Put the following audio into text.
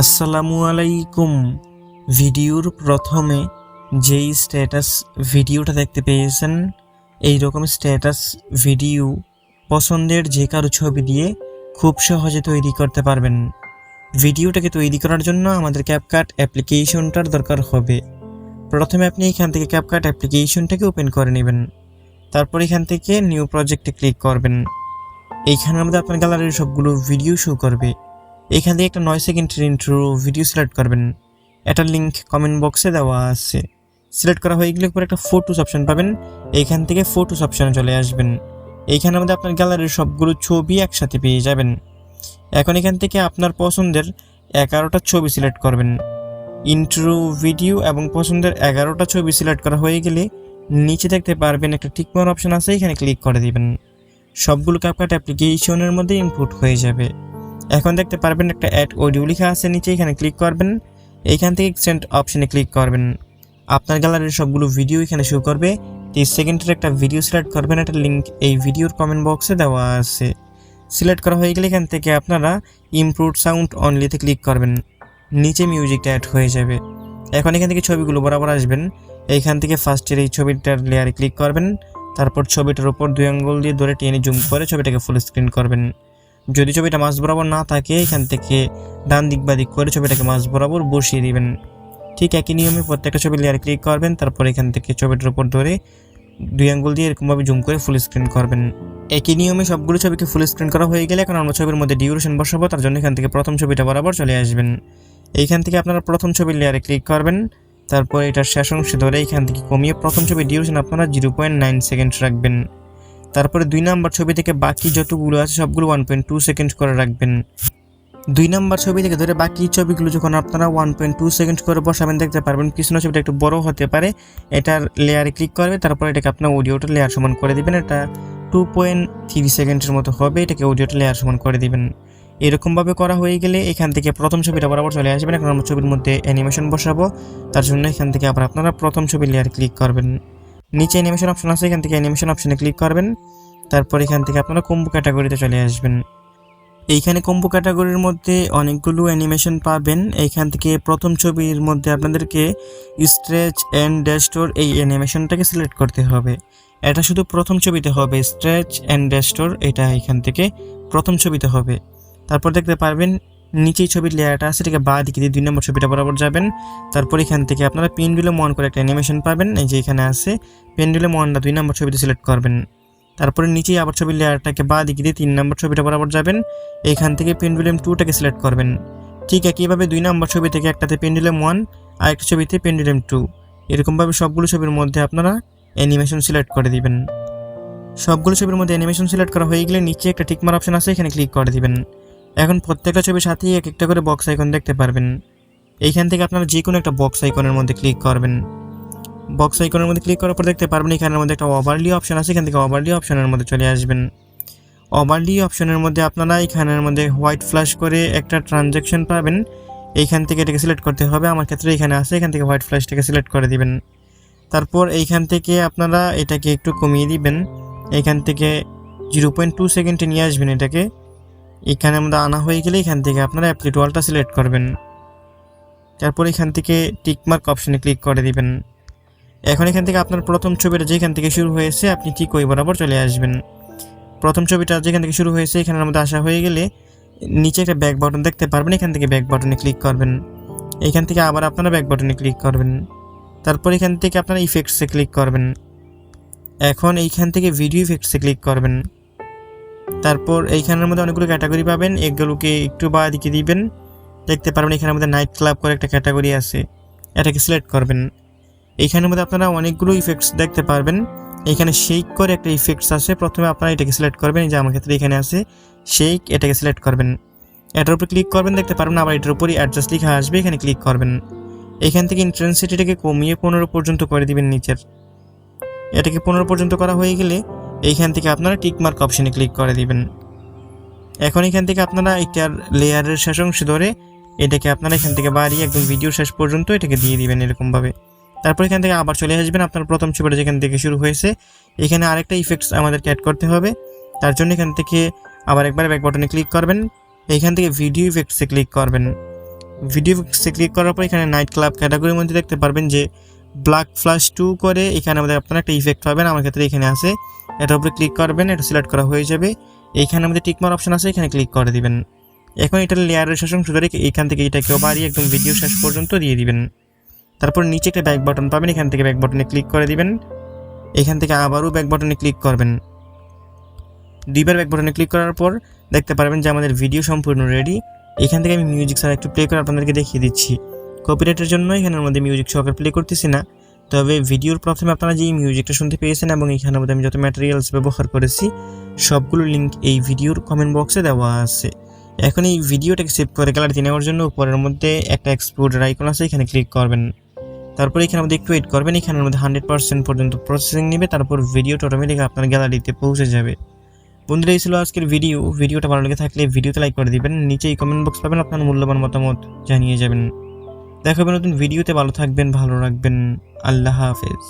আসসালামু আলাইকুম। ভিডিওর প্রথমে যেই স্ট্যাটাস ভিডিওটা দেখতে পেয়েছেন এই রকম স্ট্যাটাস ভিডিও পছন্দের যে কারও ছবি দিয়ে খুব সহজে তৈরি করতে পারবেন। ভিডিওটাকে তৈরি করার জন্য আমাদের ক্যাপকাট অ্যাপ্লিকেশনটার দরকার হবে। প্রথমে আপনি এখান থেকে ক্যাপকাট অ্যাপ্লিকেশনটাকে ওপেন করে নেবেন। তারপর এখান থেকে নিউ প্রজেক্টে ক্লিক করবেন। এইখানের মধ্যে আপনার গ্যালারির সবগুলো ভিডিও শো করবে। এখান থেকে একটা নয় সেকেন্ডের ইন্ট্রো ভিডিও সিলেক্ট করবেন। এটার লিঙ্ক কমেন্ট বক্সে দেওয়া আছে। সিলেক্ট করা হয়ে গেলে পরে একটা ফটোস অপশন পাবেন। এইখান থেকে ফটোস অপশনে চলে আসবেন। এইখানের মধ্যে আপনার গ্যালারির সবগুলো ছবি একসাথে পেয়ে যাবেন। এখন এখান থেকে আপনার পছন্দের এগারোটা ছবি সিলেক্ট করবেন। ইন্ট্রো ভিডিও এবং পছন্দের এগারোটা ছবি সিলেক্ট করা হয়ে গেলে নিচে দেখতে পারবেন একটা টিকমার অপশন আছে, এখানে ক্লিক করে দিবেন। সবগুলো ক্যাপকাট অ্যাপ্লিকেশনের মধ্যে ইনপুট হয়ে যাবে। এখন দেখতে পারবেন একটা অ্যাড অডিও লেখা আছে নিচে, এখানে ক্লিক করবেন। এইখান থেকে সেন্ট অপশনে ক্লিক করবেন। আপনার গ্যালারির সবগুলো ভিডিও এখানে শো করবে। তিরিশ সেকেন্ডের একটা ভিডিও সিলেক্ট করবেন, একটা লিঙ্ক এই ভিডিওর কমেন্ট বক্সে দেওয়া আছে। সিলেক্ট করা হয়ে গেলে এখান থেকে আপনারা ইমপ্রুভ সাউন্ড অনলিতে ক্লিক করবেন। নিচে মিউজিকটা অ্যাড হয়ে যাবে। এখন এখান থেকে ছবিগুলো বরাবর আসবেন। এইখান থেকে ফার্স্টের এই ছবিটার লেয়ারে ক্লিক করবেন। তারপর ছবিটার উপর দুই আঙ্গুল দিয়ে ধরে টেনে জুম করে ছবিটাকে ফুল স্ক্রিন করবেন। যদি ছবিটা মাছ বরাবর না থাকে, এখান থেকে ডান দিক বা দিক করে ছবিটাকে মাছ বরাবর বসিয়ে দিবেন। ঠিক একই নিয়মে প্রত্যেকটা ছবি লেয়ার ক্লিক করবেন, তারপর এখান থেকে ছবিটার উপর ধরে দুই আঙ্গুল দিয়ে এরকমভাবে জুম করে ফুল স্ক্রিন করবেন। একই নিয়মে সবগুলো ছবিকে ফুল স্ক্রিন করা হয়ে গেলে এখন আমরা ছবির মধ্যে ডিউরেশন বসাবো, তার জন্য এখান থেকে প্রথম ছবিটা বরাবর চলে আসবেন। এইখান থেকে আপনারা প্রথম ছবির লেয়ারে ক্লিক করবেন, তারপর এটার শেষ অংশে ধরে এখান থেকে কমিয়ে প্রথম ছবির ডিউরেশন আপনারা জিরো পয়েন্ট নাইন সেকেন্ড রাখবেন। তারপরে দুই নাম্বার ছবি থেকে বাকি যতগুলো আছে, সবগুলো ওয়ান পয়েন্ট টু সেকেন্ড করে রাখবেন। দুই নাম্বার ছবি থেকে ধরে বাকি ছবিগুলো যখন আপনারা ওয়ান পয়েন্ট টু সেকেন্ড করে বসাবেন, দেখতে পারবেন পিছনের ছবিটা একটু বড় হতে পারে। এটার লেয়ারে ক্লিক করবে, তারপর এটাকে আপনার অডিওটা লেয়ার সমান করে দিবেন। এটা টু পয়েন্ট থ্রি সেকেন্ডের মতো হবে, এটাকে অডিওটা লেয়ার সমান করে দিবেন। এরকমভাবে করা হয়ে গেলে এখান থেকে প্রথম ছবিটা বরাবর চলে আসবেন। এখন আমরা ছবির মধ্যে অ্যানিমেশন বসাবো। তার জন্য এখান থেকে আবার আপনারা প্রথম ছবির লেয়ার ক্লিক করবেন। নিচে অ্যানিমেশন অপশন আছে, এখান থেকে অ্যানিমেশন অপশনে ক্লিক করবেন। তারপর এখান থেকে আপনারা কম্বো ক্যাটাগরিতে চলে আসবেন। এইখানে কম্বো ক্যাটাগরির মধ্যে অনেকগুলো অ্যানিমেশন পাবেন। এইখান থেকে প্রথম ছবির মধ্যে আপনাদেরকে স্ট্রেচ অ্যান্ড ড্যাস্টোর এই অ্যানিমেশনটাকে সিলেক্ট করতে হবে। এটা শুধু প্রথম ছবিতে হবে স্ট্রেচ অ্যান্ড ড্যাস্টোর এটা এখান থেকে প্রথম ছবিতে হবে। তারপর দেখতে পারবেন নিচেই ছবির লেয়ারটা আছে, এটাকে বা দিকে দিয়ে দুই নম্বর ছবিটা বরাবর যাবেন। তারপর এখান থেকে আপনারা পেন্ডুলে মন করে একটা অ্যানিমেশন পাবেন, এই যে এখানে আছে। পেন্ডুলে মনটা দুই নম্বর ছবিতে সিলেক্ট করবেন। তারপরে নিচেই আবার ছবির লেয়ারটাকে বা দিকে দিয়ে তিন নম্বর ছবিটা বরাবর যাবেন। এখান থেকে পেন্ডুলেম টুটাকে সিলেক্ট করবেন। ঠিক একইভাবে দুই নম্বর ছবি থেকে একটাতে পেন্ডুলেম ওয়ান আর একটা ছবিতে পেন্ডুলেম টু এরকমভাবে সবগুলো ছবির মধ্যে আপনারা অ্যানিমেশন সিলেক্ট করে দিবেন। সবগুলো ছবির মধ্যে অ্যানিমেশন সিলেক্ট করা হয়ে গেলে নিচে একটা টিকমার অপশন আছে, এখানে ক্লিক করে দিবেন। এখন প্রত্যেকটা ছবির সাথেই এক একটা করে বক্স আইকন দেখতে পারবেন। এইখান থেকে আপনারা যে কোনো একটা বক্স আইকনের মধ্যে ক্লিক করবেন। বক্স আইকনের মধ্যে ক্লিক করার পর দেখতে পারবেন এখানের মধ্যে একটা ওভারলি অপশন আছে, এখান থেকে ওভারলি অপশনের মধ্যে চলে আসবেন। ওভারলি অপশনের মধ্যে আপনারা এখানের মধ্যে হোয়াইট ফ্ল্যাশ করে একটা ট্রানজ্যাকশন পাবেন। এইখান থেকে এটাকে সিলেক্ট করতে হবে, আমার ক্ষেত্রে এখানে আছে, এখান থেকে হোয়াইট ফ্ল্যাশটাকে সিলেক্ট করে দিবেন। তারপর এইখান থেকে আপনারা এটাকে একটু কমিয়ে দিবেন। এইখান থেকে জিরো পয়েন্ট টু সেকেন্ডে নিয়ে আসবেন এটাকে। এখানের মধ্যে আনা হয়ে গেলে এখান থেকে আপনারা অ্যাপ্লিট ওয়ালটা সিলেক্ট করবেন। তারপর এখান থেকে টিকমার্ক অপশনে ক্লিক করে দিবেন। এখন এখান থেকে আপনার প্রথম ছবিটা যেখান থেকে শুরু হয়েছে, আপনি ঠিক ওই বরাবর চলে আসবেন। প্রথম ছবিটা যেখান থেকে শুরু হয়েছে, এখানের মধ্যে আসা হয়ে গেলে নিচে একটা ব্যাক বাটন দেখতে পারবেন, এখান থেকে ব্যাক বাটনে ক্লিক করবেন। এখান থেকে আবার আপনারা ব্যাক বাটনে ক্লিক করবেন। তারপর এখান থেকে আপনারা ইফেক্টসে ক্লিক করবেন। এখন এইখান থেকে ভিডিও ইফেক্টসে ক্লিক করবেন। তারপর এইখানের মধ্যে অনেকগুলো ক্যাটাগরি পাবেন। এগুলোকে একটু বা দিকে দিবেন। দেখতে পারবেন এখানের মধ্যে নাইট ক্লাব করে একটা ক্যাটাগরি আছে। এটাকে সিলেক্ট করবেন। এইখানের মধ্যে আপনারা অনেকগুলো ইফেক্টস দেখতে পারবেন। এখানে শেক করে একটা ইফেক্টস আছে। প্রথমে আপনারা এটাকে সিলেক্ট করবেন। যে আমার ক্ষেত্রে এখানে আছে। শেক এটাকে সিলেক্ট করবেন। এটার উপর ক্লিক করবেন। দেখতে পারবেন আবার এটার উপরই অ্যাডজাস্ট লেখা আসবে। এখানে ক্লিক করবেন। এখান থেকে ইন্টেন্সিটিটাকে কমিয়ে পনেরো পর্যন্ত করে দিবেন নিচের। এটাকে পনেরো পর্যন্ত করা হয়ে গেলে এইখান থেকে আপনারা টিকমার্ক অপশনে ক্লিক করে দিবেন। এখন এখান থেকে আপনারা এটার লেয়ারের শেষ অংশ ধরে এটাকে আপনারা এখান থেকে বাড়িয়ে একদম ভিডিও শেষ পর্যন্ত এটাকে দিয়ে দিবেন এরকমভাবে। তারপর এখান থেকে আবার চলে আসবেন আপনার প্রথম ছবিটা যেখান থেকে শুরু হয়েছে। এখানে আরেকটা ইফেক্টস আমাদেরকে অ্যাড করতে হবে। তার জন্য এখান থেকে আবার একবার ব্যাক বাটনে ক্লিক করবেন। এখান থেকে ভিডিও ইফেক্টসে ক্লিক করবেন। ভিডিওসে ক্লিক করার পর এখানে নাইট ক্লাব ক্যাটাগরির মধ্যে দেখতে পারবেন যে ব্ল্যাক ফ্লাশ টু করে এখানে আমাদের আপনারা একটা ইফেক্ট পাবেন। আমার ক্ষেত্রে এখানে আছে। এটার উপরে ক্লিক করবেন, এটা সিলেক্ট করা হয়ে যাবে। এইখানে আমাদের টিকমার অপশন আছে, এখানে ক্লিক করে দিবেন। এখন এটার লেয়ারের অংশ ধরে এইখান থেকে এটাকে বাড়িয়ে একদম ভিডিও শেষ পর্যন্ত দিয়ে দিবেন। তারপর নিচে একটা ব্যাক বাটন পাবেন, এখান থেকে ব্যাক বাটনে ক্লিক করে দিবেন। এখান থেকে আবারও ব্যাক বাটনে ক্লিক করবেন। দুইবার ব্যাক বাটনে ক্লিক করার পর দেখতে পারবেন যে আমাদের ভিডিও সম্পূর্ণ রেডি এখান থেকে আমি মিউজিক ছাড়া একটু প্লে করে আপনাদেরকে দেখিয়ে দিচ্ছি। কপিরাইটের জন্য এখানের মধ্যে মিউজিক সহকারে প্লে করতেছি না। তবে ভিডিওর প্রথমে আপনারা যে মিউজিকটা শুনতে পেয়েছেন এবং এখানের মধ্যে আমি যত ম্যাটেরিয়ালস ব্যবহার করেছি, সবগুলো লিঙ্ক এই ভিডিওর কমেন্ট বক্সে দেওয়া আছে। এখন এই ভিডিওটাকে সেভ করে গ্যালারিতে নেওয়ার জন্য উপরের মধ্যে একটা এক্সপোর্টের আইকন আছে, এখানে ক্লিক করবেন। তারপর এখানে মধ্যে একটু ওয়েট করবেন এখানের মধ্যে হান্ড্রেড পার্সেন্ট পর্যন্ত প্রসেসিং নেবে, তারপর ভিডিওটা অটোমেটিক আপনার গ্যালারিতে পৌঁছে যাবে। বন্ধুরা, এই ছিল আজকের ভিডিও ভিডিওটা ভালো লেগে থাকলে ভিডিওতে লাইক করে দিবেন নিচে এই কমেন্ট বক্স পাবেন, আপনার মূল্যবান মতামত জানিয়ে যাবেন। দেখাবেন নতুন ভিডিওতে ভালো থাকবেন ভালো রাখবেন। আল্লাহ হাফেজ।